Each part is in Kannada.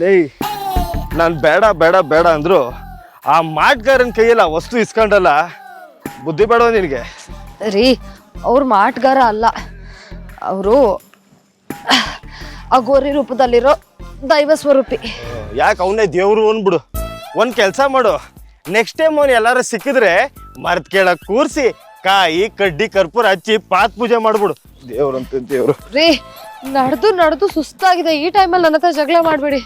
ಲೇ ನಾನು ಬೇಡ ಬೇಡ ಬೇಡ ಅಂದ್ರು ಆ ಮಾಟ್ಗಾರನ ಕೈಯಲ್ಲಿ ಆ ವಸ್ತು ಇಸ್ಕೊಂಡಲ್ಲ ಬುದ್ಧಿ ಬೇಡವ ನಿನಗೆ. ರೀ ಅವ್ರು ಮಾಟ್ಗಾರ ಅಲ್ಲ. ಅವರು ಆ ಗೋರಿ ರೂಪದಲ್ಲಿರೋ ದೈವ ಸ್ವರೂಪಿ. ಯಾಕೆ ಅವನೇ ದೇವ್ರು ಅನ್ಬಿಡು. ಒಂದು ಕೆಲಸ ಮಾಡು. ನೆಕ್ಸ್ಟ್ ಟೈಮ್ ಅವ್ನು ಎಲ್ಲಾರು ಸಿಕ್ಕಿದ್ರೆ ಮರ್ತ್ ಕೇಳಕ್ ಕೂರ್ಸಿ ಕಾಯಿ ಕಡ್ಡಿ ಕರ್ಪೂರ ಹಚ್ಚಿ ಪಾತ್ ಪೂಜೆ ಮಾಡ್ಬಿಡು. ದೇವ್ರಂತ ದೇವ್ರು. ರೀ ನಡೆದು ನಡೆದು ಸುಸ್ತಾಗಿದೆ. ಈ ಟೈಮಲ್ಲಿ ನನ್ನ ಹತ್ರ ಜಗಳ ಮಾಡಬೇಡಿ.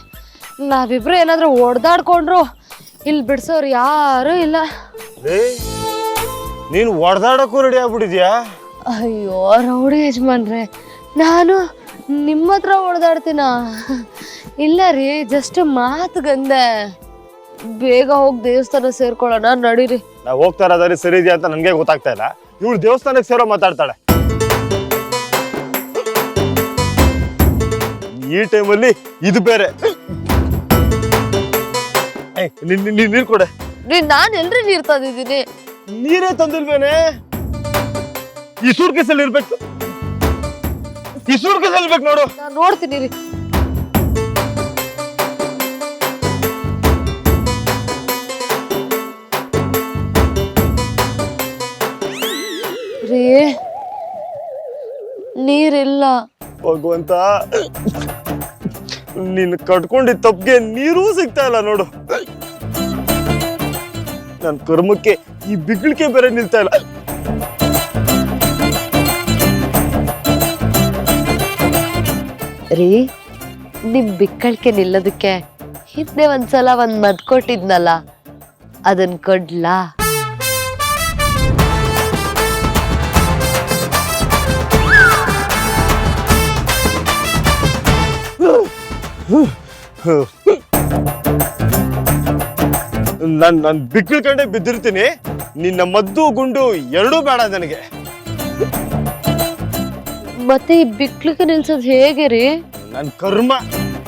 ನಾವಿಬ್ರು ಏನಾದ್ರು ಓಡ್ದಾಡ್ಕೊಂಡ್ರು ಇಲ್ಲಿ ಬಿಡ್ಸೋರು ಯಾರು ಇಲ್ಲ. ನೀನ್ ನೀನು ಹೊಡೆದಾಡಕ್ಕೂ ರೆಡಿ ಆಗ್ಬಿಟ್ಟಿದ್ಯಾ? ಅಯ್ಯೋ ರೌಡಿ ಯಜಮಾನ್ರೆ ನಾನು ನಿಮ್ಮ ಹತ್ರ ಹೊಡೆದಾಡ್ತೀನ ಇಲ್ಲ ರೀ ಜಸ್ಟ್ ಮಾತು ಗಂದೆ. ಬೇಗ ಹೋಗಿ ದೇವಸ್ಥಾನ ಸೇರ್ಕೊಳ್ಳೋಣ ನಡೀರಿ. ನಾವು ಹೋಗ್ತಾ ಇರೋದ್ರಿ ಸರಿ ಇದೆಯಾ ಅಂತ ನನಗೆ ಗೊತ್ತಾಗ್ತಾ ಇಲ್ಲ. ಇವಳು ದೇವಸ್ಥಾನಕ್ಕೆ ಸೇರೋ ಮಾತಾಡ್ತಾಳೆ. ಈ ಟೈಮಲ್ಲಿ ಇದು ಬೇರೆ. ನೀರ್ ಕೊಡೆ. ನೀ ನಾನು ಎಲ್ರಿ ನೀರ್ ತಂದಿದ್ದೀನಿ. ನೀರೇ ತಂದಿಲ್ವೇನೆ? ಈ ಸೂಟ್ ಕೇಸಲ್ಲಿ ಇರ್ಬೇಕು ಈ ಸೂರ್ಕೇಸಲ್ಲಿ ಇರ್ಬೇಕು ನೋಡು. ನಾನು ನೋಡ್ತೀನಿ ರೀ ರೀ ನೀರಿಲ್ಲ. ಭಗವಂತ ನೀನು ಕಟ್ಕೊಂಡಿದ್ದ ತಪ್ಪಿಗೆ ನೀರೂ ಸಿಗ್ತಾ ಇಲ್ಲ ನೋಡು. ನನ್ನ ಕರ್ಮಕ್ಕೆ ಈ ಬಿಗ್ಳಿಕೆ ಬೇರೆ ನಿಲ್ತಾ ಇಲ್ಲ. ರೀ ನಿಮ್ ಬಿಕ್ಕಳಿಕೆ ನಿಲ್ಲೋದಕ್ಕೆ ಹಿಂದೆ ಒಂದ್ಸಲ ಒಂದ್ ಮದ್ ಕೊಟ್ಟಿದ್ನಲ್ಲ ಅದನ್ ಕೊಡ್ಲಾ? ನನ್ ನನ್ ಬಿಕ್ಕಳ್ಕಂಡೆ ಬಿದ್ದಿರ್ತೀನಿ. ನಿನ್ನ ಮದ್ದು ಗುಂಡು ಎರಡೂ ಬೇಡ ನನಗೆ. ಮತ್ತೆ ಈ ಬಿಕ್ಳಿಗೆ ನಿಲ್ಸೋದು ಹೇಗೆ ರೀ? ನನ್ನ ಕರ್ಮ.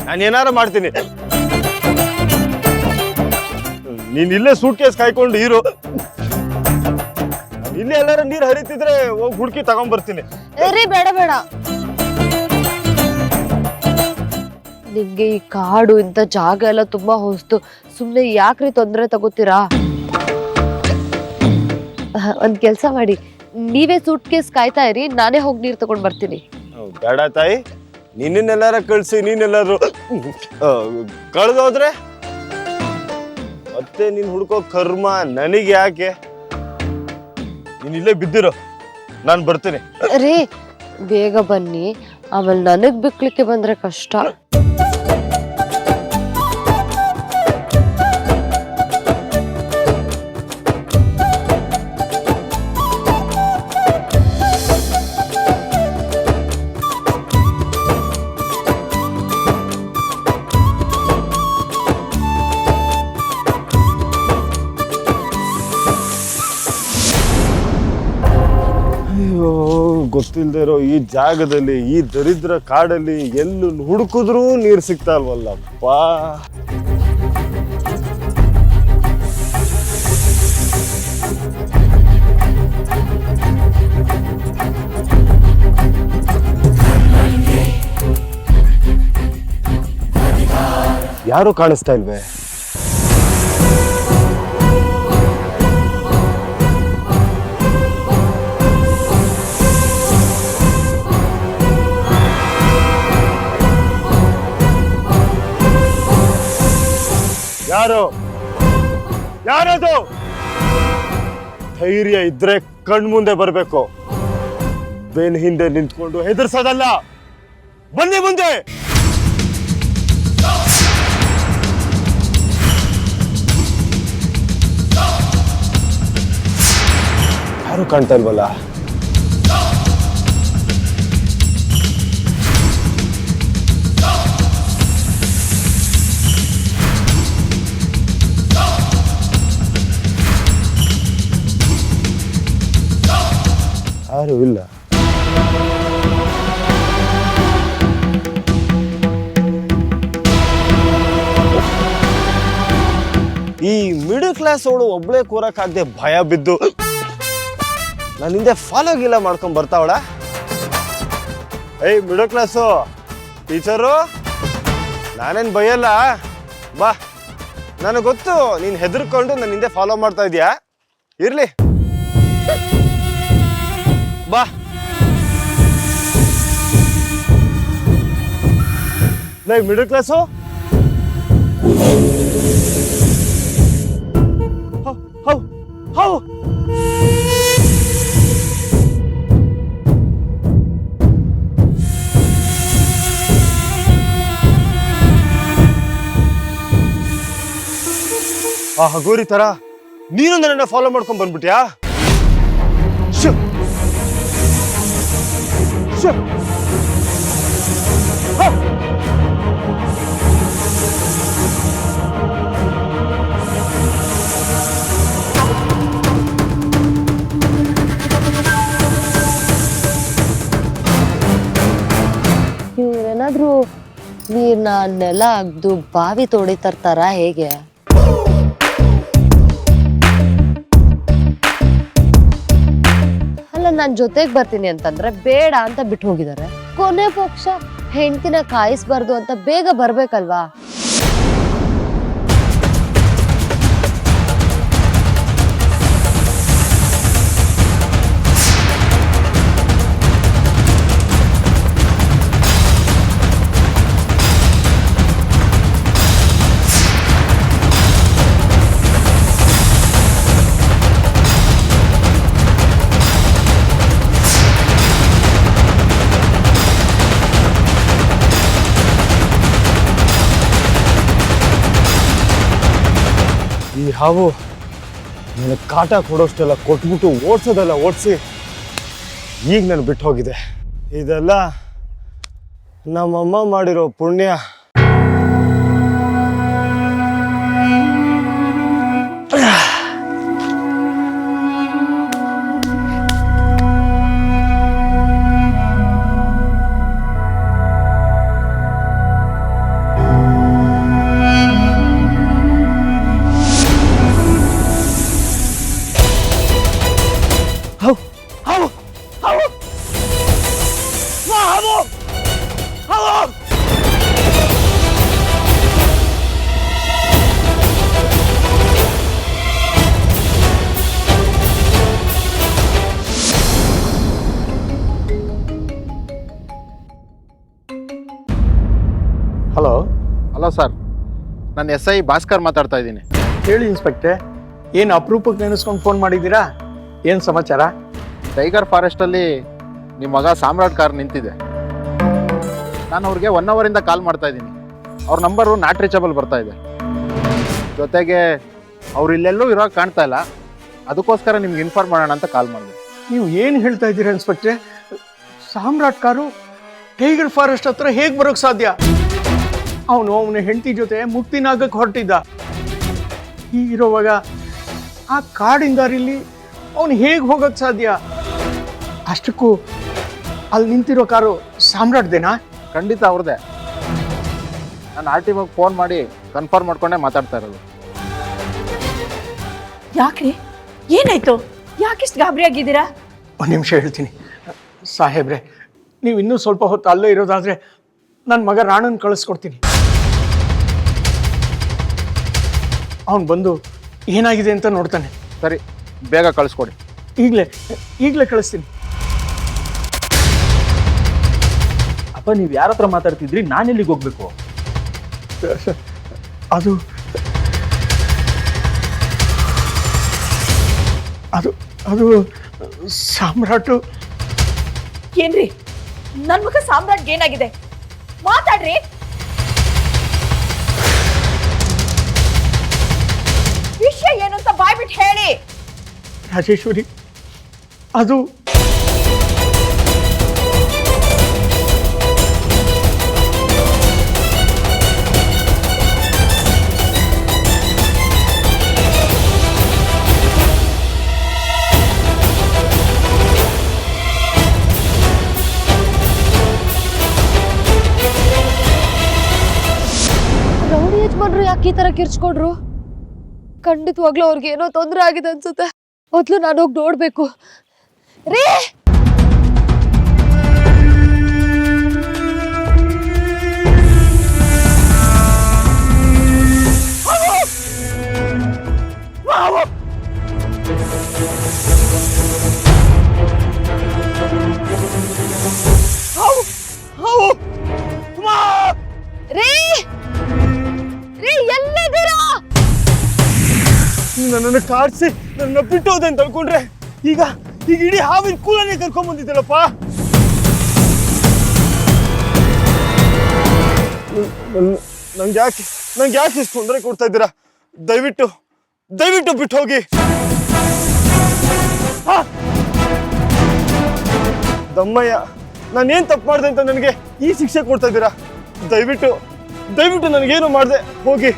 ನಾನು ಏನಾರ ಮಾಡ್ತೀನಿ. ನೀನ್ ಇಲ್ಲೇ ಸೂಟ್ ಕೇಸ್ ಕಾಯ್ಕೊಂಡು ಇರು. ಇಲ್ಲೇ ಎಲ್ಲಾರ ನೀರ್ ಹರಿತಿದ್ರೆ ಹೋಗಿ ಹುಡುಕಿ ತಗೊಂಡ್ಬರ್ತೀನಿ ರೀ ಬೇಡ ಬೇಡ. ನಿಮ್ಗೆ ಈ ಕಾಡು ಇಂಥ ಜಾಗ ಎಲ್ಲ ತುಂಬಾ ಹೊಸ್ತು. ಸುಮ್ನೆ ಯಾಕ್ರಿ ತೊಂದರೆ ತಗೋತೀರಾ? ಒಂದ್ ಕೆಲ್ಸ ಮಾಡಿ. ನೀವೇ ಸೂಟ್ ಕೇಸ್ ಕಾಯ್ತಾ ಇರಿ ನಾನೇ ಹೋಗಿ ನೀರ್ ತಗೊಂಡ್ ಬರ್ತೀನಿ. ಬೇಡ ತಾಯಿ. ನಿನ್ನೆಲ್ಲಾರ ಕಳ್ಸಿ ನೀನೆಲ್ಲಾರು ಕಳೆದೋದ್ರೆ ಮತ್ತೆ ನೀನ್ ಹುಡ್ಕೋ ಕರ್ಮ ನನಗೆ ಯಾಕೆ? ನೀನ್ ಇಲ್ಲೇ ಬಿದ್ದಿರೋ. ನಾನು ಬರ್ತೀನಿ. ರೀ ಬೇಗ ಬನ್ನಿ. ಆಮೇಲೆ ನನಗ್ ಬಿಕ್ಲಿಕ್ಕೆ ಬಂದ್ರೆ ಕಷ್ಟ. ಈ ಜಾಗದಲ್ಲಿ ಈ ದರಿದ್ರ ಕಾಡಲ್ಲಿ ಎಲ್ಲೂ ಹುಡುಕಿದ್ರೂ ನೀರು ಸಿಗ್ತಾ ಇಲ್ವಲ್ಲಪ್ಪ? ಯಾರು ಕಾಣಿಸ್ತಾ ಇಲ್ವೇ? ಯಾರು? ಯಾರದು? ಧೈರ್ಯ ಇದ್ರೆ ಕಣ್ಮುಂದೆ ಬರಬೇಕು. ಬೆನ್ ಹಿಂದೆ ನಿಂತ್ಕೊಂಡು ಹೆದರ್ಸೋದಲ್ಲ. ಬನ್ನಿ ಮುಂದೆ. ಯಾರು ಕಾಣ್ತಾ ಇಲ್ವಲ್ಲ? ಯಾರು ಇಲ್ಲ. ಈ ಮಿಡಲ್ ಕ್ಲಾಸ್ ಅವಳು ಒಬ್ಳೆ ಕೂರಕ್ಕಾಗದೆ ಭಯ ಬಿದ್ದು ನನ್ನ ಹಿಂದೆ ಫಾಲೋ ಗಿಲ್ಲ ಮಾಡ್ಕೊಂಡ್ ಬರ್ತಾವಳ? ಏಯ್ ಮಿಡಲ್ ಕ್ಲಾಸು ಟೀಚರು ನಾನೇನು ಭಯಲ್ಲ ಬಾ. ನನಗೆ ಗೊತ್ತು, ನೀನು ಹೆದರ್ಕೊಂಡು ನನ್ನ ಹಿಂದೆ ಫಾಲೋ ಮಾಡ್ತಾ ಇದೀಯಾ? ಇರ್ಲಿ. ಲೈಕ್ ಮಿಡಲ್ ಕ್ಲಾಸು ಹೌ ಹೌ ಆ ಹಗೋರಿ ತರ ನೀನು ನನ್ನನ್ನ ಫಾಲೋ ಮಾಡ್ಕೊಂಡ್ ಬಂದ್ಬಿಟ್ಯಾ ಶ್ಯೋ. ನೀರ್ನ ನೆಲ ಅಗ್ದು ಬಾವಿ ತೋಡಿ ತರ್ತಾರ ಹೇಗೆ? ಅಲ್ಲ, ನಾನ್ ಜೊತೆಗ್ ಬರ್ತೀನಿ ಅಂತಂದ್ರೆ ಬೇಡ ಅಂತ ಬಿಟ್ಟು ಹೋಗಿದ್ದಾರೆ ಕೊನೆ ಪಕ್ಷ ಹೆಂಡತಿನ ಕಾಯಿಸ್ಬಾರ್ದು ಅಂತ ಬೇಗ ಬರ್ಬೇಕಲ್ವಾ? ಹಾವು. ನನಗೆ ಕಾಟ ಕೊಡೋಷ್ಟೆಲ್ಲ ಕೊಟ್ಬಿಟ್ಟು ಓಡಿಸೋದೆಲ್ಲ ಓಡಿಸಿ ಈಗ ನಾನು ಬಿಟ್ಟು ಹೋಗಿದೆ. ಇದೆಲ್ಲ ನಮ್ಮಮ್ಮ ಮಾಡಿರೋ ಪುಣ್ಯ. ಹಲೋ ಸರ್ ನಾನು ಎಸ್ ಐ ಭಾಸ್ಕರ್ ಮಾತಾಡ್ತಾ ಇದ್ದೀನಿ. ಹೇಳಿ ಇನ್ಸ್ಪೆಕ್ಟ್ರೆ ಏನು ಅಪರೂಪಕ್ಕೆ ನೆನೆಸ್ಕೊಂಡು ಫೋನ್ ಮಾಡಿದ್ದೀರಾ? ಏನು ಸಮಾಚಾರ? ಟೈಗರ್ ಫಾರೆಸ್ಟಲ್ಲಿ ನಿಮ್ಮ ಮಗ ಸಾಮ್ರಾಟ್ ಕಾರ್ ನಿಂತಿದೆ. ನಾನು ಅವ್ರಿಗೆ ಒನ್ ಅವರಿಂದ ಕಾಲ್ ಮಾಡ್ತಾ ಇದ್ದೀನಿ. ಅವ್ರ ನಂಬರು ನಾಟ್ ರೀಚಬಲ್ ಬರ್ತಾ ಇದೆ. ಜೊತೆಗೆ ಅವ್ರು ಇಲ್ಲೆಲ್ಲೂ ಇರೋಕೆ ಕಾಣ್ತಾ ಇಲ್ಲ. ಅದಕ್ಕೋಸ್ಕರ ನಿಮ್ಗೆ ಇನ್ಫಾರ್ಮ್ ಮಾಡೋಣ ಅಂತ ಕಾಲ್ ಮಾಡಿದೆ. ನೀವು ಏನು ಹೇಳ್ತಾ ಇದ್ದೀರಾ ಇನ್ಸ್ಪೆಕ್ಟ್ರೆ ಸಾಮ್ರಾಟ್ ಕಾರು ಟೈಗರ್ ಫಾರೆಸ್ಟ್ ಹತ್ರ ಹೇಗೆ ಬರೋಕ್ಕೆ ಸಾಧ್ಯ? ಅವನು ಅವನ ಹೆಂಡತಿ ಜೊತೆ ಮುಕ್ತಿನಾಗಕ್ಕೆ ಹೊರಟಿದ್ದ. ಹೀಗಿರುವಾಗ ಆ ಕಾಡಿನ ದಾರಿಲಿ ಅವನು ಹೇಗೆ ಹೋಗೋಕ್ಕೆ ಸಾಧ್ಯ? ಅಷ್ಟಕ್ಕೂ ಅಲ್ಲಿ ನಿಂತಿರೋ ಕಾರು ಸಾಮ್ರಾಟ್ದೇನಾ? ಖಂಡಿತ ಅವ್ರದ್ದೇ. ನಾನು ಆರ್ ಟಿ ಫೋನ್ ಮಾಡಿ ಕನ್ಫರ್ಮ್ ಮಾಡ್ಕೊಂಡೆ ಮಾತಾಡ್ತಾ ಇರೋದು. ಯಾಕ್ರಿ ಏನಾಯ್ತು? ಯಾಕಿಷ್ಟು ಗಾಬರಿ ಆಗಿದ್ದೀರಾ? ಒಂದು ನಿಮಿಷ ಹೇಳ್ತೀನಿ. ಸಾಹೇಬ್ರೆ ನೀವು ಇನ್ನೂ ಸ್ವಲ್ಪ ಹೊತ್ತು ಅಲ್ಲೇ ಇರೋದಾದರೆ ನನ್ನ ಮಗ ರಾಣನ್ ಕಳಿಸ್ಕೊಡ್ತೀನಿ. ಅವನು ಬಂದು ಏನಾಗಿದೆ ಅಂತ ನೋಡ್ತಾನೆ. ಸರಿ ಬೇಗ ಕಳಿಸ್ಕೊಡಿ. ಈಗಲೇ ಈಗಲೇ ಕಳಿಸ್ತೀನಿ. ಅಪ್ಪ ನೀವು ಯಾರ ಹತ್ರ ಮಾತಾಡ್ತಿದ್ರಿ? ನಾನು ಎಲ್ಲಿಗೆ ಹೋಗ್ಬೇಕು? ಅದು ಅದು ಅದು ಸಾಮ್ರಾಟು. ಏನ್ರಿ? ನನ್ ಮಗ ಸಾಮ್ರಾಟ್ಗೆ ಏನಾಗಿದೆ? ಮಾತಾಡ್ರಿ. ರಾಜೇಶ್ವರಿ ಅದು ರೌಡಿ ಯಜಮಾನ್ರು ಯಾಕೆ ಈ ತರ ಕಿರ್ಚ್ಕೊಂಡ್ರು? ಖಂಡಿತವಾಗ್ಲೂ ಅವ್ರಿಗೆ ಏನೋ ತೊಂದರೆ ಆಗಿದೆ ಅನ್ಸುತ್ತೆ. ಮೊದಲು ನಾನು ಹೋಗಿ ನೋಡಬೇಕು ರೀ ನನ್ನನ್ನು ಕಾಡಿಸಿ ನನ್ನ ಬಿಟ್ಟು ಹೋದೆ ಅಂತ ಈಗ ಈಗ ಇಡೀ ಹಾವಿನ ಕೂಲನೆ ಕರ್ಕೊಂಡ್ ಬಂದಿದ್ದಲ್ಲಪ್ಪ ನಂಗೆ ಯಾಕೆ ನಂಗೆ ಯಾಕೆ ಇಷ್ಟು ತೊಂದರೆ ಕೊಡ್ತಾ ಇದ್ದೀರಾ? ದಯವಿಟ್ಟು ದಯವಿಟ್ಟು ಬಿಟ್ಟು ಹೋಗಿ! ದಮ್ಮಯ್ಯ ಏನು ತಪ್ಪು ಮಾಡಿದೆ ಅಂತ ನನಗೆ ಈ ಶಿಕ್ಷೆ ಕೊಡ್ತಾ ಇದ್ದೀರಾ? ದಯವಿಟ್ಟು ದಯವಿಟ್ಟು ನನಗೇನು ಮಾಡಿದೆ, ಹೋಗಿ.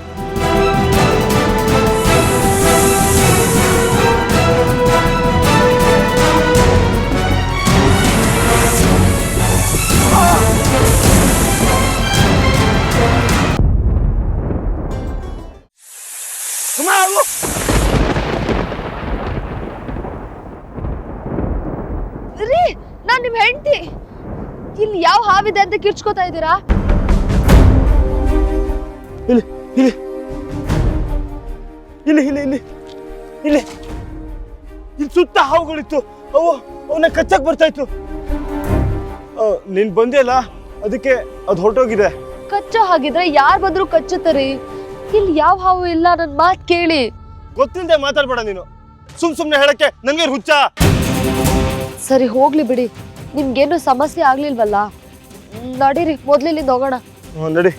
ನಾನ್ ನಿಮ್ ಹೆಂಡತಿ? ಇಲ್ಲಿ ಯಾವ ಹಾವಿದೆ ಅಂತ ಕಿರ್ಚ್ಕೋತಾ ಇದ್ದೀರಾ? ಇಲ್ಲಿ ಇಲ್ಲಿ. ಇಲ್ಲಿ ಇಲ್ಲಿ ಇಲ್ಲಿ. ಇಲ್ಲಿ. ಇಲ್ಲಿ ಸುತ್ತ ಹಾವುಗಳಿತ್ತು. ಅವು ಅವನ್ನ ಕಚ್ಚಕ್ ಬರ್ತಾ ಇತ್ತು. ನೀನ್ ಬಂದಿಯಲ್ಲ ಅದಕ್ಕೆ ಅದು ಹೊರಟೋಗಿದೆ. ಕಚ್ಚೋ ಹಾಗಿದ್ರೆ ಯಾರ್ ಬಂದ್ರು ಕಚ್ಚುತ್ತರಿ. ಇಲ್ಲಿ ಯಾವ ಹಾವು ಇಲ್ಲ ನನ್ ಮಾತ್ ಕೇಳಿ. ಗೊತ್ತಿಲ್ಲದೆ ಮಾತಾಡ್ಬೇಡ ನೀನು. ಸುಮ್ ಸುಮ್ನೆ ಹೇಳಕ್ಕೆ ನನ್ಗೆ ಹುಚ್ಚ? ಸರಿ ಹೋಗ್ಲಿ ಬಿಡಿ. ನಿಮ್ಗೇನು ಸಮಸ್ಯೆ ಆಗ್ಲಿಲ್ವಲ್ಲ? ನಡೀರಿ ಮೊದ್ಲಿಲ್ಲಿಂದ ಹೋಗೋಣ. ನಡಿ.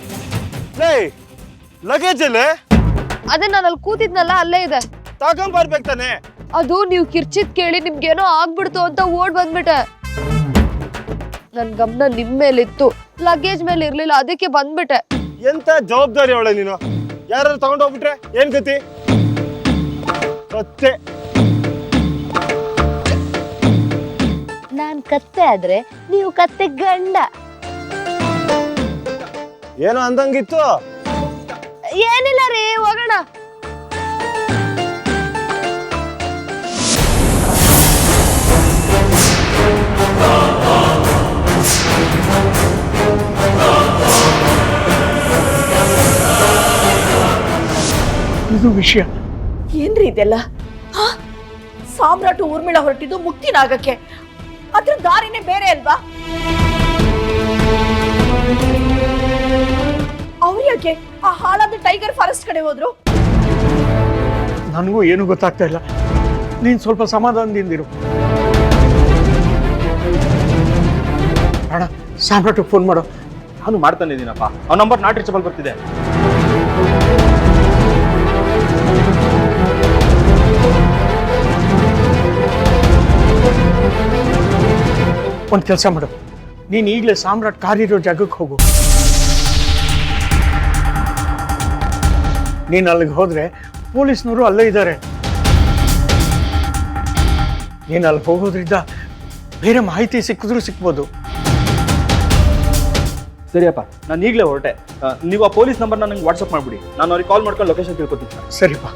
ಲೇ ಲಗೇಜ್ ಅಲ್ಲೇ? ಅದೇ ನಾನು ಅಲ್ಲಿ ಕೂತಿದ್ನಲ್ಲ ಅಲ್ಲೇ ಇದೆ. ತಗೊಂಬರ್ಬೇಕು ತಾನೆ? ಅದು ನೀವು ಕಿರ್ಚಿದ್ ಕೇಳಿ ನಿಮ್ಗೇನೋ ಆಗ್ಬಿಡ್ತು ಅಂತ ಓಡ್ ಬಂದ್ಬಿಟ್ಟೆ. ನನ್ ಗಮನ ನಿಮ್ ಮೇಲಿತ್ತು. ಲಗೇಜ್ ಮೇಲೆ ಇರ್ಲಿಲ್ಲ ಅದಕ್ಕೆ ಬಂದ್ಬಿಟ್ಟೆ. ಎಂತ ಜವಾಬ್ದಾರಿ ಅವಳೆ ನೀನು? ಯಾರು ತಗೊಂಡು ಹೋಗ್ಬಿಟ್ರೆ ಏನ್ ಗತಿ? ನಾನ್ ಕತ್ತೆ ಆದ್ರೆ ನೀವು ಕತ್ತೆ ಗಂಡ. ಏನು ಅಂದಂಗಿತ್ತು? ಏನಿಲ್ಲ ರೀ ಹೋಗೋಣ. ಇದು ವಿಷಯ. ಏನ್ರಿ ಇದೆಲ್ಲ? ಸಾಮ್ರಾಟ ಸಾಮ್ರಾಟ್ ಊರ್ಮಿಳ ಹೊರಟಿದ್ದು ಮುಕ್ತಿನಾಗಕ್ಕೆ. ಅದ್ರ ದಾರಿನೇ ಬೇರೆ ಅಲ್ವಾ? ಯಾಕೆ ಆ ಹಾಳಾದ ಟೈಗರ್ ಫಾರೆಸ್ಟ್ ಕಡೆ ಹೋದ್ರು? ನನಗೂ ಏನು ಗೊತ್ತಾಗ್ತಾ ಇಲ್ಲ. ನೀನ್ ಸ್ವಲ್ಪ ಸಮಾಧಾನದಿಂದಿರು. ಅಣ್ಣ ಫೋನ್ ಮಾಡು. ನಾನು ಮಾಡ್ತಾನೆ ಇದ್ದೀನಪ್ಪ ಅವ್ನ ನಂಬರ್ ನಾಟ್ ರೀಚಬಲ್ ಬರ್ತಿದೆ. ಒಂದು ಕೆಲಸ ಮಾಡು. ನೀನು ಈಗಲೇ ಸಾಮ್ರಾಟ್ ಕಾರಿರೋ ಇರೋ ಜಾಗಕ್ಕೆ ಹೋಗು. ನೀನು ಅಲ್ಲಿಗೆ ಹೋದ್ರೆ ಪೊಲೀಸ್ನವರು ಅಲ್ಲೇ ಇದ್ದಾರೆ ನೀನು ಅಲ್ಲಿ ಹೋಗೋದ್ರಿಂದ ಬೇರೆ ಮಾಹಿತಿ ಸಿಕ್ಕಿದ್ರೂ ಸಿಕ್ಬೋದು. ಸರಿಯಪ್ಪ ನಾನು ಈಗಲೇ ಹೊರಟೆ. ಆ, ನೀವು ಆ ಪೊಲೀಸ್ ನಂಬರ್ ನನಗೆ ವಾಟ್ಸಪ್ ಮಾಡಿಬಿಡಿ. ನಾನು ಅವ್ರಿಗೆ ಕಾಲ್ ಮಾಡ್ಕೊಂಡು ಲೊಕೇಶನ್ ತಿಳ್ಕೊತೀನಿ ಸರಿಪಾ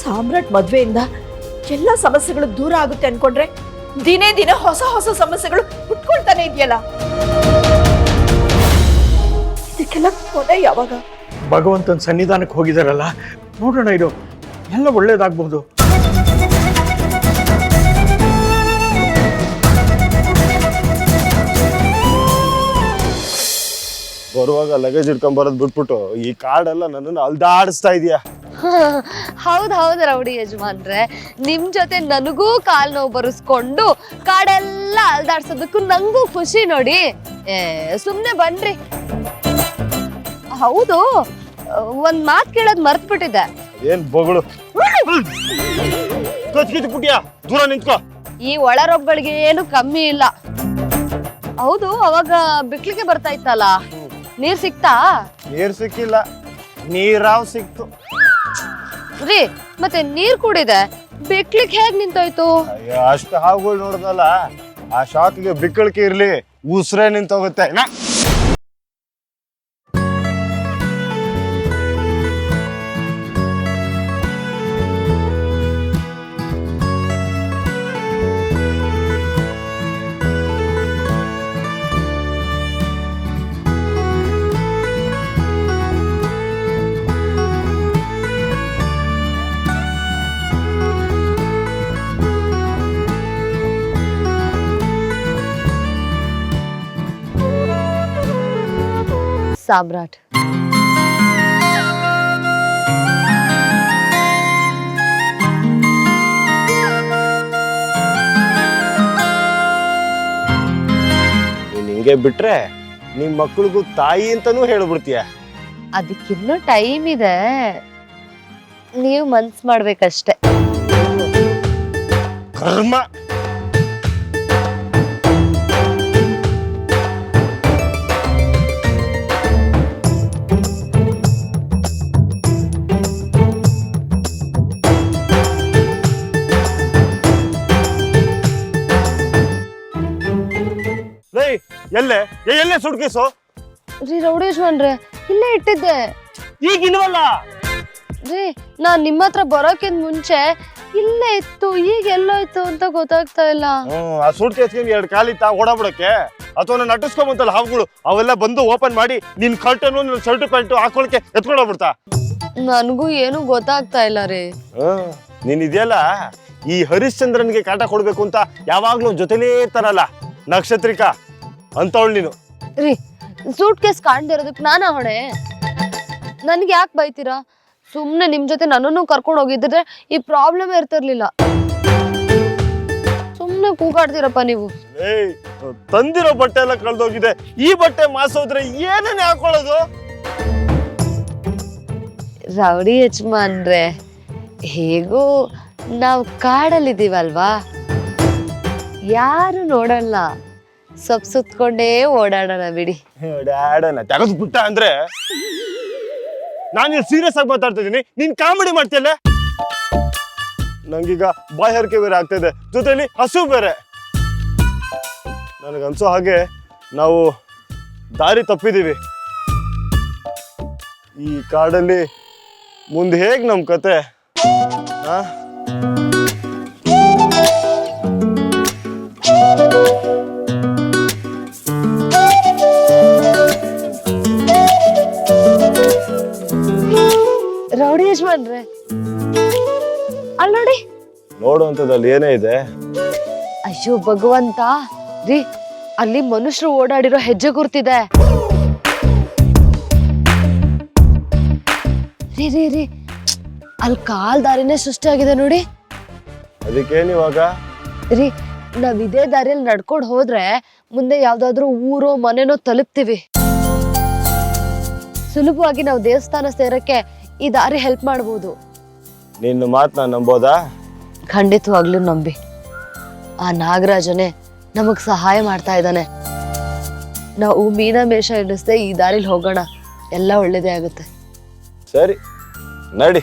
ಸಾಮ್ರಾಟ್ ಮದುವೆಯಿಂದ ಎಲ್ಲ ಸಮಸ್ಯೆಗಳು ದೂರ ಆಗುತ್ತೆ ಅನ್ಕೊಂಡ್ರೆ ದಿನೇ ದಿನ ಹೊಸ ಹೊಸ ಸಮಸ್ಯೆಗಳು ಹುಟ್ಕೊಳ್ತಾನೆ ಇದೆಯಲ್ಲ? ಇದಕ್ಕೆಲ್ಲ ಕೊನೆ ಯಾವಾಗ? ಭಗವಂತನ ಸನ್ನಿಧಾನಕ್ಕೆ ಹೋಗಿದಾರಲ್ಲ? ನೋಡೋಣ ಇದು. ಎಲ್ಲ ಒಳ್ಳೇದಾಗ್ಬಹುದು. ಬರುವಾಗ ಲಗೇಜ್ ಇಟ್ಕೊಂಡ್ ಬರೋದ್ ಬಿಟ್ಬಿಟ್ಟು ಈ ಕಾರ್ಡೆಲ್ಲ ನನ್ನನ್ನು ಅಲ್ದಾಡಿಸ್ತಾ ಇದೀಯಾ? ಹೌದ್ ಹೌದ್ ರೌಡಿ ಯಜಮಾನ್ರೆ. ನಿಮ್ ಜೊತೆ ನನಗೂ ಕಾಲ್ ನೋವು ಬರೆಸ್ಕೊಂಡು ಕಾಡೆಲ್ಲ ಅಲ್ದಾಡ್ಸೋದಕ್ಕೂ ನಂಗೂ ಖುಷಿ ನೋಡಿ. ಏ ಸುಮ್ನೆ ಬನ್ರಿ. ಹೌದು ಒಂದ್ ಮಾತ್ ಕೇಳೋದ್ ಮರ್ತ್ ಬಿಟ್ಟಿದೆ ಏನ್ ಬೊಗಳು? ಪುಟ್ಯ ದೂರ ನಿಂತ್ಕೋ. ಈ ಒಳರೊಬ್ಬಳಿಗೆ ಏನು ಕಮ್ಮಿ ಇಲ್ಲ. ಹೌದು ಅವಾಗ ಬಿಕ್ಲಿಗೆ ಬರ್ತಾ ಇತ್ತಲ್ಲ. ನೀರ್ ಸಿಕ್ತಾ? ನೀರ್ ಸಿಕ್ಕಿಲ್ಲ ನೀರಾವ್ ಸಿಕ್ತು. ರೀ, ಮತ್ತೆ ನೀರ್ ಕುಡಿದೆ. ಬಿಕ್ಲಿಕ್ ಹೇಗ್ ನಿಂತೋಯ್ತು? ಅಷ್ಟು ಹಾವುಗಳು ನೋಡ್ದಲ್ಲ. ಆ ಶಾಕ್ಗೆ ಬಿಕ್ಕಳಿಕೆ ಇರ್ಲಿ, ಉಸ್ರೇ ನಿಂತೋಗುತ್ತೆ. ಸಾಮ್ರಾಟ್. ಹಿಂಗೆ ಬಿಟ್ರೆ ನಿಮ್ ಮಕ್ಳಿಗೂ ತಾಯಿ ಅಂತಾನೂ ಹೇಳ್ಬಿಡ್ತೀಯ. ಅದಕ್ಕಿನ್ನೂ ಟೈಮ್ ಇದೆ. ನೀವು ಮನ್ಸ್ ಮಾಡ್ಬೇಕಷ್ಟೆ. ಕರ್ಮ. ಎಲ್ಲೇ? ಏ, ಎಲ್ಲೇ ಸುಡ್ಕೇಸು ರೀ ರೌಡೇಶ್ವನ್ರೆ ಇಲ್ಲೇ ಇಟ್ಟಿದ್ದೆ. ಈಗ ಇಲ್ವಲ್ಲ? ರೀ ನಾನ್ ನಿಮ್ಮ ಹತ್ರ ಬರೋಕ್ಕಿಂತ ಮುಂಚೆ ಇಲ್ಲೇ ಇತ್ತು ಈಗ ಎಲ್ಲೋಯ್ತು ಅಂತ ಗೊತ್ತಾಗ್ತಾ ಇಲ್ಲ. ಹ್ಮ್ ಆ ಸೂಟ್ ಕೇಸ್ಗೆ ಎರಡು ಕಾಲಿತ್ತ ಓಡಾಬಿಡಕ್ಕೆ ಅಥವಾ ನಾನು ನಟಿಸ್ಕೊಂಬಂತಲ್ಲ ಹಾವುಗಳು ಅವೆಲ್ಲ ಬಂದು ಓಪನ್ ಮಾಡಿ ನಿನ್ ಕರ್ಟನು ನಿನ್ ಶರ್ಟ್ ಪ್ಯಾಂಟು ಹಾಕೊಳಕ್ಕೆ ಎತ್ಕೊಂಡೋಗ್ಬಿಡ್ತಾ ನನಗೂ ಏನು ಗೊತ್ತಾಗ್ತಾ ಇಲ್ಲ ರೀ. ಹ್ಮ್ ನೀನ್ ಇದೆಯಲ್ಲ? ಈ ಹರಿಶ್ಚಂದ್ರನ್ಗೆ ಕಾಟ ಕೊಡ್ಬೇಕು ಅಂತ ಯಾವಾಗ್ಲೂ ಜೊತೆಲೇ ಇರ್ತಾರಲ್ಲ ನಕ್ಷತ್ರಿಕಾ? ಅಂತವಳು ನೀನು. ರೀ ಸೂಟ್ ಕೇಸ್ ಕಾಣ್ದೇ ಇರೋದಕ್ಕೆ ನಾನಾ ಹೊಣೆ? ನನ್ಗೆ ಯಾಕೆ ಬೈತೀರಾ? ಸುಮ್ಮನೆ ನಿಮ್ ಜೊತೆ ನನ್ನನ್ನು ಕರ್ಕೊಂಡು ಹೋಗಿದ್ರೆ ಈ ಪ್ರಾಬ್ಲಮ್ ಇರ್ತಿರ್ಲಿಲ್ಲ. ಸುಮ್ಮನೆ ಕೂಗಾಡ್ತೀರಪ್ಪ ನೀವು. ಏಯ್ ತಂದಿರೋ ಬಟ್ಟೆ ಎಲ್ಲ ಕಳ್ದೋಗಿದೆ. ಈ ಬಟ್ಟೆ ಮಾಸೋದ್ರೆ ಏನೇನೆ ಹಾಕೊಳ್ಳೋದು? ರೌಡಿ ಯಜಮಾನ್ರೆ ಹೇಗೂ ನಾವು ಕಾಡಲ್ಲಿದ್ದೀವಲ್ವಾ? ಯಾರು ನೋಡಲ್ಲ. ಸೊಪ್ಪು ಸುತ್ಕೊಂಡೇ ಓಡಾಡೋಣ ಬಿಡಿ. ಡ್ಯಾಡನ, ತೆಗೆದು ಬಿಟ್ಟ ಅಂದ್ರೆ ನಾನು ಸೀರಿಯಸ್ ಆಗಿ ಮಾತಾಡ್ತಾ ಇದ್ದೀನಿ ನೀನ್ ಕಾಮಿಡಿ ಮಾಡ್ತಿಯಲ್ಲ? ನಂಗೀಗ ಬಾಯಿ ಹರಕೆ ಬೇರೆ ಆಗ್ತಾ ಇದೆ ಜೊತೆಲಿ ಹಸು ಬೇರೆ. ನನಗನ್ಸೋ ಹಾಗೆ ನಾವು ದಾರಿ ತಪ್ಪಿದೀವಿ. ಈ ಕಾಡಲ್ಲಿ ಮುಂದೆ ಹೇಗ್ ನಮ್ಮ ಕತೆ? ಆ? ರೌಡಿ ಮಾಡ್ರೆ. ಅಲ್ಲಿ ನೋಡಿ. ನೋಡುವಂಥದ್ದಲ್ಲಿ ಏನೇ ಇದೆ? ಅಯ್ಯೋ ಭಗವಂತ. ರೀ ಅಲ್ಲಿ ಮನುಷ್ಯರು ಓಡಾಡಿರೋ ಹೆಜ್ಜೆ ಗುರ್ತಿದೆ. ರೀ ರೀ ರೀ. ಅಲ್ಲಿ ಕಾಲ್ ದಾರಿನೇ ಸೃಷ್ಟಿಯಾಗಿದೆ ನೋಡಿ. ಅದಕ್ಕೇನು ಇವಾಗ? ರೀ ನಾವ್ ಇದೇ ದಾರಿಯಲ್ಲಿ ನಡ್ಕೊಂಡು ಹೋದ್ರೆ ಮುಂದೆ ಯಾವ್ದಾದ್ರು ಊರೋ ಮನೆನೋ ತಲುಪ್ತೀವಿ. ಸುಲಭವಾಗಿ ನಾವು ದೇವಸ್ಥಾನ ಸೇರಕ್ಕೆ ಈ ದಾರಿ ಹೆಲ್ಪ್ ಮಾಡ್ಬೋದು. ನಿನ್ನ ಮಾತನ್ನ ನಂಬೋದಾ? ಖಂಡಿತವಾಗ್ಲೂ ನಂಬಿ. ಆ ನಾಗರಾಜನೇ ನಮಗ್ ಸಹಾಯ ಮಾಡ್ತಾ ಇದ್ದಾನೆ. ನಾವು ಮೀನ ಮೇಷ ಎಣಿಸ್ದೆ ಈ ದಾರಿಲಿ ಹೋಗೋಣ. ಎಲ್ಲ ಒಳ್ಳೇದೇ ಆಗುತ್ತೆ. ಸರಿ ನಡಿ.